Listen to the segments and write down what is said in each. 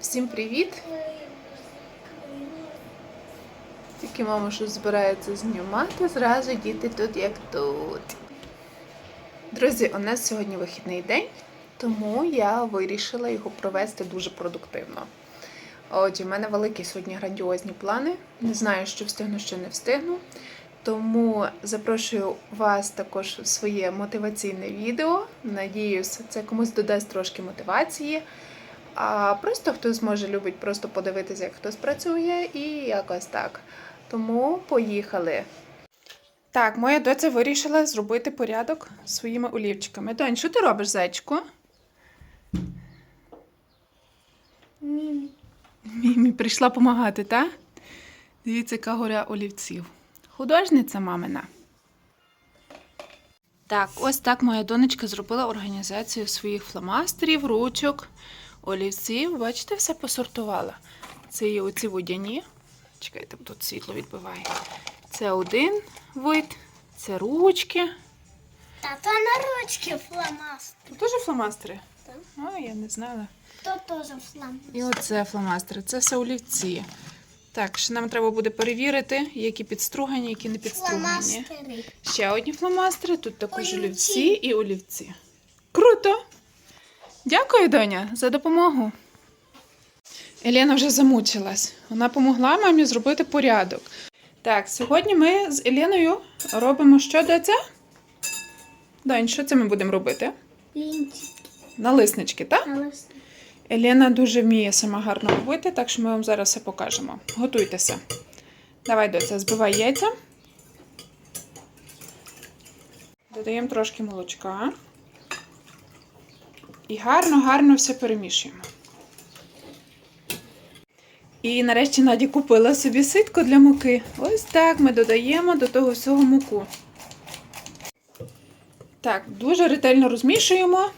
Всім привіт! Тільки мама щось збирається знімати, зразу діти тут як тут. Друзі, у нас сьогодні вихідний день, тому я вирішила його провести дуже продуктивно. Отже, в мене великі сьогодні грандіозні плани. Не знаю, що встигну, що не встигну. Тому запрошую вас також в своє мотиваційне відео. Надіюсь, це комусь додасть трошки мотивації. А просто хтось може любить просто подивитися, як хтось працює, і якось так. Тому поїхали. Так, моя доця вирішила зробити порядок своїми олівчиками. Донь, що ти робиш, зайчку? Мімі прийшла допомагати, так? Дивіться, яка горя олівців. Художниця мамина. Так, ось так моя донечка зробила організацію своїх фломастерів, ручок, олівців. Бачите, все посортувала. Це є оці водяні. Чекайте, тут світло відбиває. Це один вид, це ручки. Та то на ручки фломастер. Тут теж фломастери? Так. А, я не знала. То теж фломастер. І оце фломастери, це все олівці. Так, ще нам треба буде перевірити, які підстругані, які не підстругані. Фломастери. Ще одні фломастери, тут також Олівці. олівці і олівці. Круто! Дякую, доня, за допомогу. Елена вже замучилась. Вона допомогла мамі зробити порядок. Так, сьогодні ми з Еленою робимо що до це? Донь, що це ми будемо робити? Лінці. Налиснички, так? На листі. Елена дуже вміє сама гарно робити, так що ми вам зараз все покажемо. Готуйтеся. Давай, доця, збивай яйця. Додаємо трошки молочка. І гарно-гарно все перемішуємо. І нарешті Наді купила собі ситко для муки. Ось так ми додаємо до того всього муку. Так, дуже ретельно розмішуємо.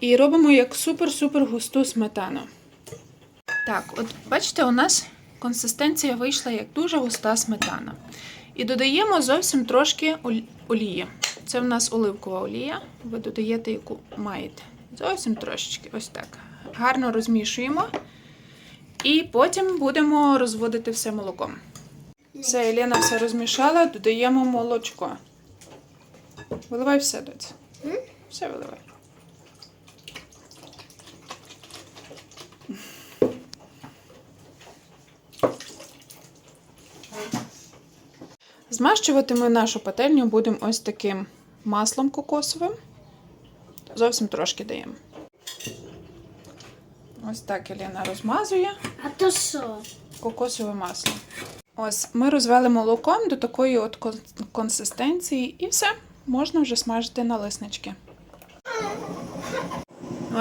І робимо як супер-супер густу сметану. Так, от бачите, у нас консистенція вийшла як дуже густа сметана. І додаємо зовсім трошки олії. Це в нас оливкова олія. Ви додаєте, яку маєте. Зовсім трошечки, ось так. Гарно розмішуємо. І потім будемо розводити все молоком. Все, Елена все розмішала, додаємо молочко. Виливай все, доць. Все виливай. Змащувати ми нашу пательню будемо ось таким маслом кокосовим. Зовсім трошки даємо. Ось так Елена розмазує А то що? кокосове масло. Ось ми розвели молоком до такої от консистенції, і все, можна вже смажити налиснички.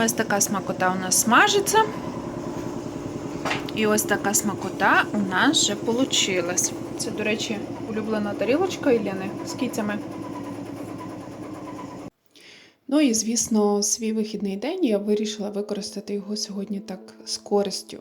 Ось така смакота у нас смажиться. І ось така смакота у нас вже вийшла. Це, до речі, улюблена тарілочка Ілліни з кіцями. Ну і, звісно, свій вихідний день я вирішила використати його сьогодні так з користю.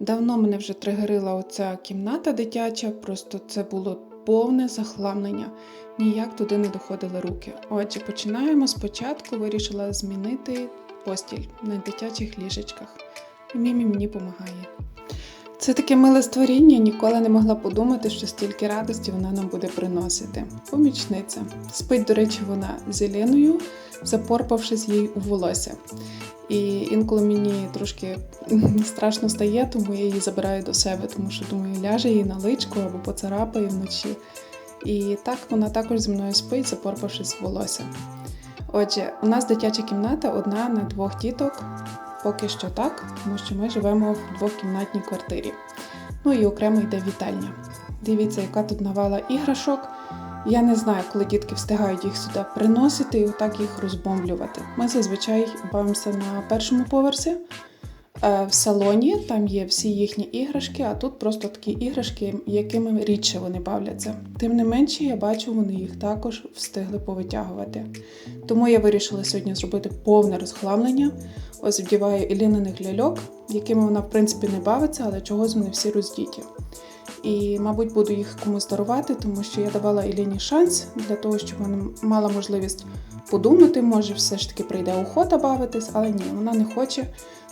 Давно мене вже тригерила оця кімната дитяча, просто це було повне захламлення. Ніяк туди не доходили руки. Отже, починаємо спочатку. Вирішила змінити постіль на дитячих ліжечках. Мімі мені допомагає. Це таке миле створіння, ніколи не могла подумати, що стільки радості вона нам буде приносити. Помічниця. Спить, до речі, вона з Еленою, запорпавшись їй у волосся. І інколи мені трошки страшно стає, тому я її забираю до себе, тому що думаю, ляже їй на личку або поцарапає вночі. І так вона також зі мною спить, запорпавшись в волосся. Отже, у нас дитяча кімната одна на двох діток. Поки що так, тому що ми живемо в двохкімнатній квартирі. Ну і окремо йде вітальня. Дивіться, яка тут навала іграшок. Я не знаю, коли дітки встигають їх сюди приносити і отак їх розбомблювати. Ми зазвичай бавимося на першому поверсі. Е, В салоні там є всі їхні іграшки, а тут просто такі іграшки, якими рідше вони бавляться. Тим не менше, я бачу, вони їх також встигли повитягувати. Тому я вирішила сьогодні зробити повне розхламлення. Ось вдіваю Іліниних ляльок, якими вона в принципі не бавиться, але чогось вони всі роздіті. І, мабуть, буду їх комусь дарувати, тому що я давала Іліні шанс для того, щоб вона мала можливість подумати, може, все ж таки прийде охота бавитись, але ні, вона не хоче.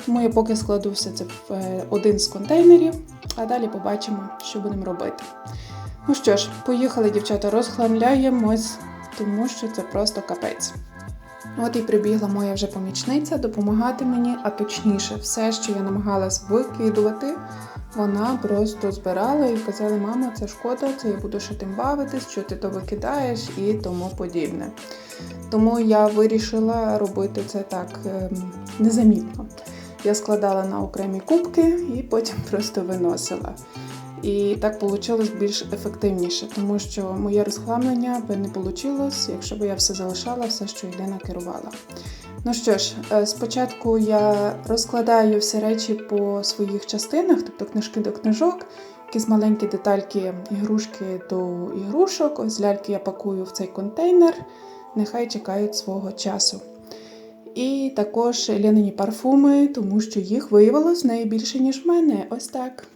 Тому я поки складу все це в е, один з контейнерів, а далі побачимо, що будемо робити. Ну що ж, поїхали, дівчата, розхламляємось, тому що це просто капець. От і прибігла моя вже помічниця допомагати мені, а точніше, все, що я намагалась викидувати, вона просто збирала і казала, мама, це шкода, це я буду ще тим бавитись, що ти то викидаєш і тому подібне. Тому я вирішила робити це так ем, незамітно. Я складала на окремі кубки і потім просто виносила. І так вийшло більш ефективніше, тому що моє розхламлення би не вийшло, якщо б я все залишала, все, що Єлена керувала. Ну що ж, е, спочатку я розкладаю всі речі по своїх частинах, тобто книжки до книжок, якісь маленькі детальки, ігрушки до ігрушок. Ось ляльки я пакую в цей контейнер, нехай чекають свого часу. І також Ленині парфуми, тому що їх виявилось більше, ніж в мене. Ось так.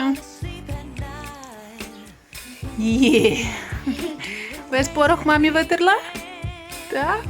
Доця. Є. Весь порох мамі витерла? Так?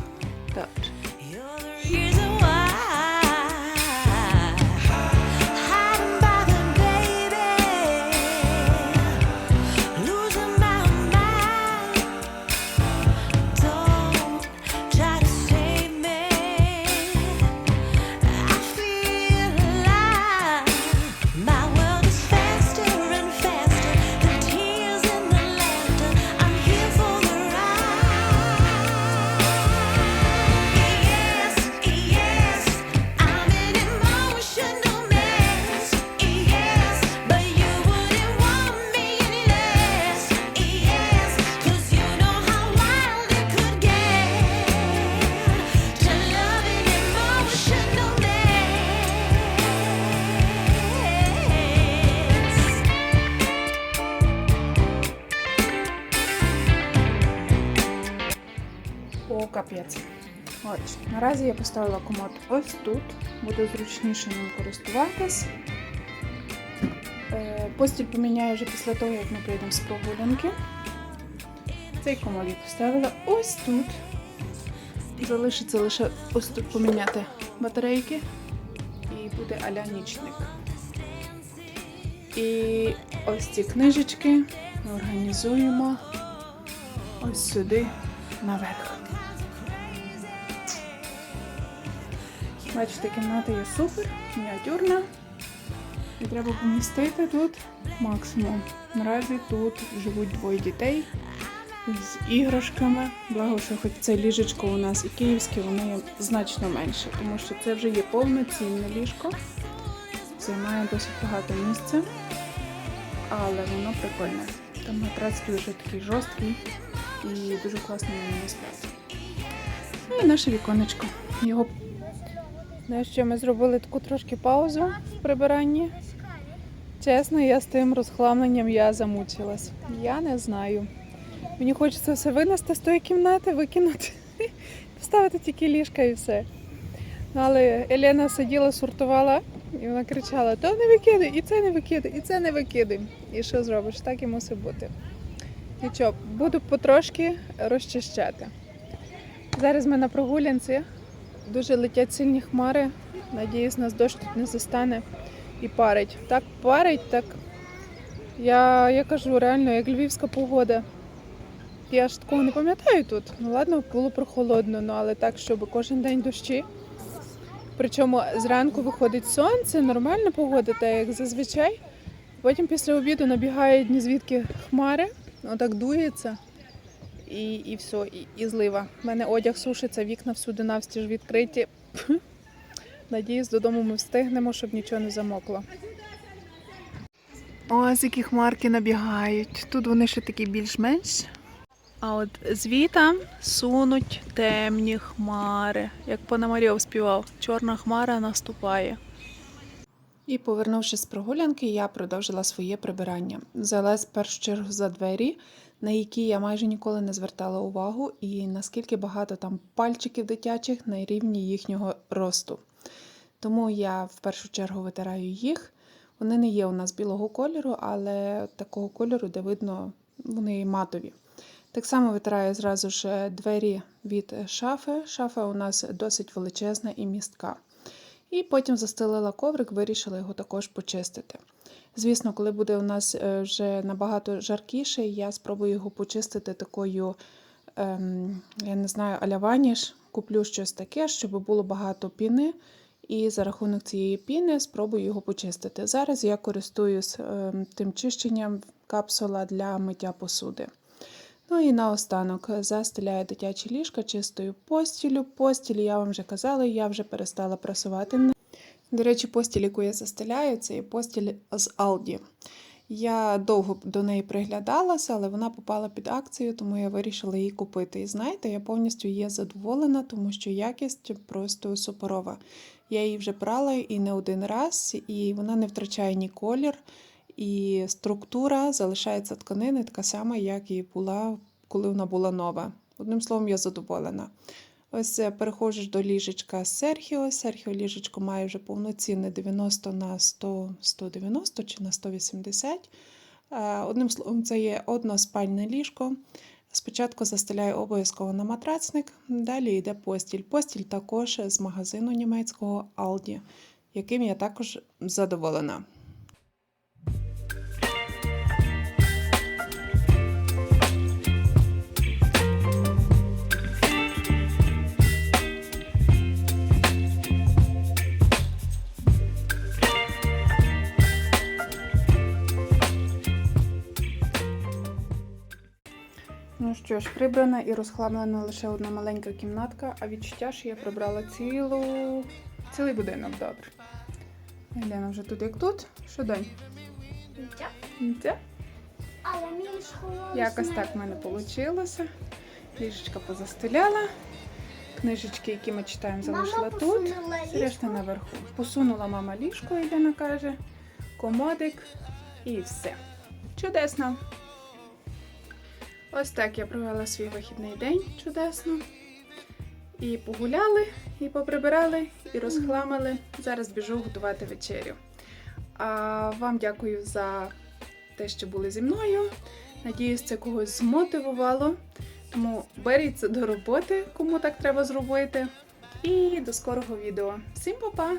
Отже, наразі я поставила комод ось тут. Буде зручніше ним користуватись. Е, Постіль поміняю вже після того, як ми прийдемо з прогулянки. Цей комод я поставила ось тут. Залишиться лише ось тут поміняти батарейки. І буде аля нічник. І ось ці книжечки ми організуємо ось сюди наверх. Бачите, кімната є супер, мініатюрна. І треба помістити тут максимум. Наразі тут живуть двоє дітей з іграшками. Благо, що хоч це ліжечко у нас і київське, воно є значно менше, тому що це вже є повноцінне ліжко. Займає досить багато місця, але воно прикольне. Там матрац дуже такий жорсткий і дуже класно на спати. Ну і наше віконечко. Його Що ми зробили таку трошки паузу в прибиранні. Чесно, я з тим розхламленням я замучилась. Я не знаю. Мені хочеться все винести з тої кімнати, викинути, поставити тільки ліжка і все. Але Елена сиділа, сортувала, і вона кричала: то не викидай, і це не викидай, і це не викидай. І що зробиш? Так і мусить бути. Нічого, буду потрошки розчищати. Зараз ми на прогулянці. Дуже летять сильні хмари. Надіюсь, нас дощ тут не застане і парить. Так парить, так я, я кажу, реально, як львівська погода. Я ж такого не пам'ятаю тут. Ну ладно, було прохолодно, ну але так, щоб кожен день дощі. Причому зранку виходить сонце, нормальна погода, так як зазвичай. Потім після обіду набігають ні звідки хмари, отак дується і, і все, і, і злива. У мене одяг сушиться, вікна всюди навстіж відкриті. Надіюсь, додому ми встигнемо, щоб нічого не замокло. Ось які хмарки набігають. Тут вони ще такі більш-менш. А от звіта сунуть темні хмари. Як Пономарьов співав, чорна хмара наступає. І повернувшись з прогулянки, я продовжила своє прибирання. Взялась в першу чергу за двері, на які я майже ніколи не звертала увагу, і наскільки багато там пальчиків дитячих на рівні їхнього росту. Тому я в першу чергу витираю їх. Вони не є у нас білого кольору, але такого кольору, де видно, вони матові. Так само витираю зразу ж двері від шафи. Шафа у нас досить величезна і містка. І потім застелила коврик, вирішила його також почистити. Звісно, коли буде у нас е, вже набагато жаркіше, я спробую його почистити такою, ем, я не знаю, аля ваніш. Куплю щось таке, щоб було багато піни, і за рахунок цієї піни спробую його почистити. Зараз я користуюсь ем, тим чищенням капсула для миття посуди. Ну і наостанок застеляю дитячі ліжка чистою постілю. Постіль, я вам вже казала, я вже перестала прасувати. До речі, постіль, яку я застеляю, це є постіль з Aldi. Я довго до неї приглядалася, але вона попала під акцію, тому я вирішила її купити. І знаєте, я повністю є задоволена, тому що якість просто суперова. Я її вже брала і не один раз, і вона не втрачає ні колір, і структура залишається тканини така сама, як і була, коли вона була нова. Одним словом, я задоволена. Ось е, переходжу до ліжечка Серхіо. Серхіо ліжечко має вже повноцінне 90 на 100, 190 чи на 180. Е, Одним словом, це є односпальне ліжко. Спочатку застеляю обов'язково на матрацник, далі йде постіль. Постіль також з магазину німецького Aldi, яким я також задоволена. Що ж, прибрана і розхламлена лише одна маленька кімнатка, а відчуття, що я прибрала цілу... цілий будинок добре. Елена вже тут як тут. Що донь? Це? Але сховався. Якось так в мене вийшло. Ліжечка позастеляла. Книжечки, які ми читаємо, залишила Мама тут. решта наверху. Посунула мама ліжко, Єлена каже, комодик і все. Чудесно. Ось так я провела свій вихідний день чудесно. І погуляли, і поприбирали, і розхламили. Зараз біжу готувати вечерю. А вам дякую за те, що були зі мною. Надіюсь, це когось змотивувало. Тому беріть це до роботи, кому так треба зробити. І до скорого відео. Всім па-па!